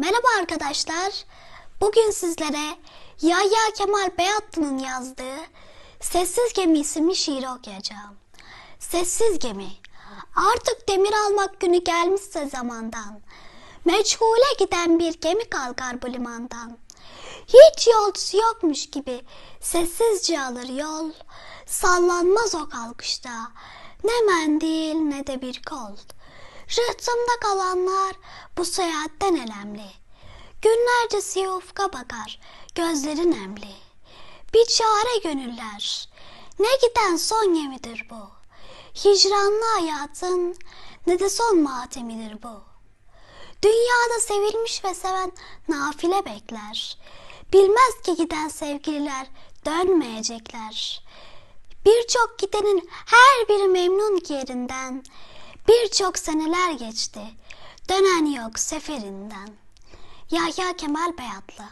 Merhaba arkadaşlar. Bugün sizlere Yahya Kemal Beyatlı'nın yazdığı Sessiz Gemi isimli şiiri okuyacağım. Sessiz gemi. Artık demir almak günü gelmişse zamandan. Meçhule giden bir gemi kalkar bu limandan. Hiç yolcusu yokmuş gibi sessizce alır yol. Sallanmaz o kalkışta. Ne mendil ne de bir kol. Rıhtımda kalanlar bu seyahatten elemli. Günlerce siyah bakar, gözleri nemli. Bir çare gönüller, ne giden son gemidir bu. Hicranlı hayatın ne de son matemidir bu. Dünyada sevilmiş ve seven nafile bekler. Bilmez ki giden sevgililer dönmeyecekler. Birçok gidenin her biri memnun ki yerinden. Birçok seneler geçti. Dönen yok seferinden. Yahya Kemal Beyatlı